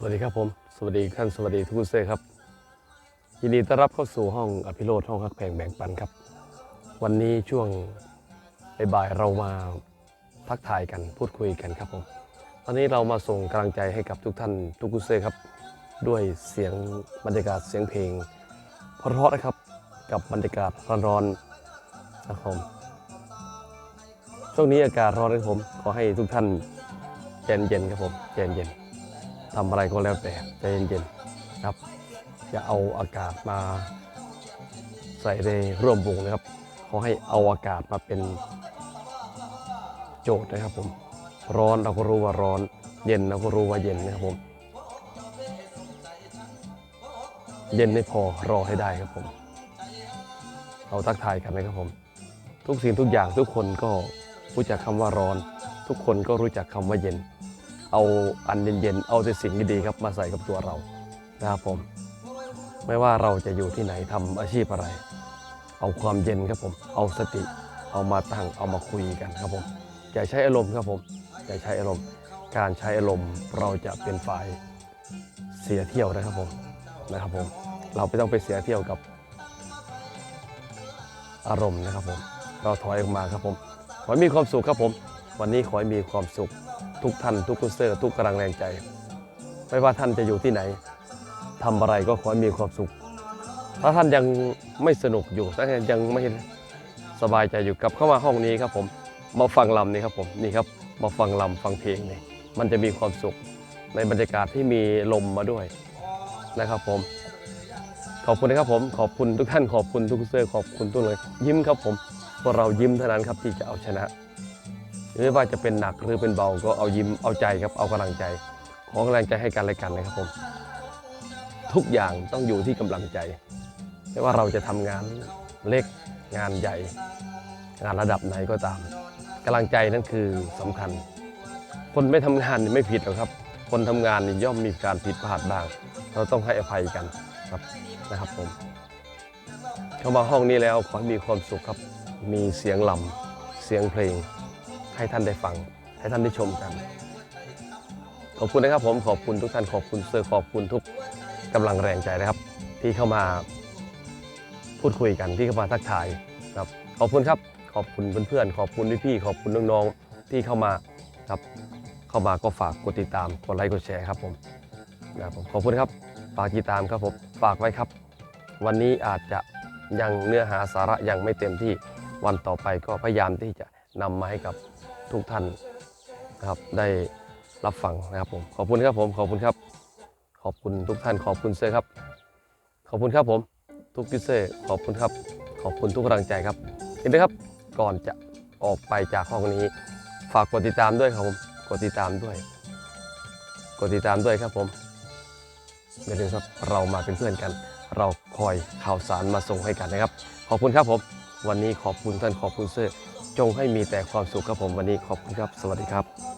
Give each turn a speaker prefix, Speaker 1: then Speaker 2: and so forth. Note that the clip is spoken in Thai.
Speaker 1: สวัสดีครับผม สวัสดีท่านสวัสดีทุกท่านครับ ยินดีต้อนรับเข้าสู่ห้องอภิโรธห้องฮักแพงแบ่งปันครับ วันนี้ช่วงบ่ายเรามาทักทายกันพูดคุยกันครับผมตอนนี้เรามาส่งกำลังใจให้กับทุกท่านทุกท่านครับ ด้วยเสียงบรรยากาศเสียงเพลงเพราะๆนะครับกับบรรยากาศร้อนๆนะครับผมช่วงนี้อากาศร้อนนะครับผมขอให้ทุกท่านเย็นๆครับผมเย็นๆ ทำอะไรก็แล้วแต่ใจเย็นๆครับ อย่าเอาอากาศมาใส่ในร่วมวงนะครับขอให้เอาอากาศมาเป็นโจทย์นะครับผมร้อนเราก็รู้ว่าร้อน เย็นเราก็รู้ว่าเย็นนะครับผม เย็นไม่พอรอให้ได้ครับผม เราทักทายกันนะครับผม ทุกสิ่งทุกอย่างทุกคนก็รู้จักคำว่าร้อน ทุกคนก็รู้จักคำว่าเย็น เอาอันเย็นๆ เอาแต่สิ่งดีๆครับมาใส่กับตัวเรานะครับผม ไม่ว่าเราจะอยู่ที่ไหนทำอาชีพอะไร เอาความเย็นครับผม เอาสติ เอามาตั้ง เอามาคุยกันครับผม อย่าใช้อารมณ์ครับผม อย่าใช้อารมณ์ การใช้อารมณ์เราจะเป็นฝ่ายเสียเที่ยวนะครับผมนะครับผม เราไม่ต้องไปเสียเที่ยวกับอารมณ์นะครับผม เราถอยออกมาครับผม ขอให้มีความสุขครับผม วันนี้ขอให้มีความสุข ทุกท่านทุกกุศลทุกกำลังแรงใจ ไม่ว่าท่านจะอยู่ที่ไหนทำอะไรก็ขอให้มีความสุข ถ้าท่านยังไม่สนุกอยู่ถ้าท่านยังไม่สบายใจอยู่กับเข้ามาห้องนี้ครับผมมาฟังลำนี่ครับผมนี่ครับมาฟังลำฟังเพลงนี่มันจะมีความสุขในบรรยากาศที่มีลมมาด้วยนะครับผม ขอบคุณนะครับผมขอบคุณทุกท่านขอบคุณทุกเสื้อขอบคุณทุกเลย ยิ้มครับผมพวกเรายิ้มเท่านั้นครับที่จะเอาชนะ ไม่ว่าจะเป็นหนักหรือเป็นเบาก็เอายิ้มเอาใจครับเอากำลังใจ ขอกำลังใจให้กันและกันนะครับผม ทุกอย่างต้องอยู่ที่กำลังใจ ไม่ว่าเราจะทำงานเล็กงานใหญ่ งานระดับไหนก็ตามกำลังใจนั่นคือสำคัญ คนไม่ทำงานนี่ไม่ผิดหรอกครับ คนทำงานนี่ย่อมมีการผิดพลาดบ้าง เราต้องให้อภัยกันครับนะครับผม เข้ามาห้องนี้แล้วขอให้มีความสุขครับ มีเสียงลำเสียงเพลง ให้ท่านได้ฟัง ให้ท่านได้ชมกัน ขอบคุณนะครับผมขอบคุณทุกท่านขอบคุณเซอร์ขอบคุณทุกกำลังแรงใจนะครับ ที่เข้ามาพูดคุยกันที่เข้ามาทักทายครับขอบคุณครับขอบคุณเพื่อนๆขอบคุณพี่ๆขอบคุณน้องๆที่เข้ามาครับเข้ามาก็ฝากกดติดตามกดไลค์กดแชร์ครับผมนะครับผมขอบคุณครับฝากติดตามครับผมฝากไว้ครับ วันนี้อาจจะยังเนื้อหาสาระยังไม่เต็มที่วันต่อไปก็พยายามที่จะนำมาให้กับ ทุกท่านนะครับได้รับฟังนะครับผมขอบคุณครับผมขอบคุณครับ ขอบคุณทุกท่านขอบคุณเซครับ ขอบคุณครับผมทุกพิเศษขอบคุณครับ ขอบคุณทุกกำลังใจครับ เห็นไหมครับก่อนจะออกไปจากห้องนี้ ฝากกดติดตามด้วยครับผมกดติดตามด้วย กดติดตามด้วยครับผมอย่าลืมครับเรามาเป็นเพื่อนกัน เราคอยข่าวสารมาส่งให้กันนะครับ ขอบคุณครับผม วันนี้ขอบคุณท่านขอบคุณเซอร์ จงให้มีแต่ความสุขครับผมวันนี้ขอบคุณครับ สวัสดีครับ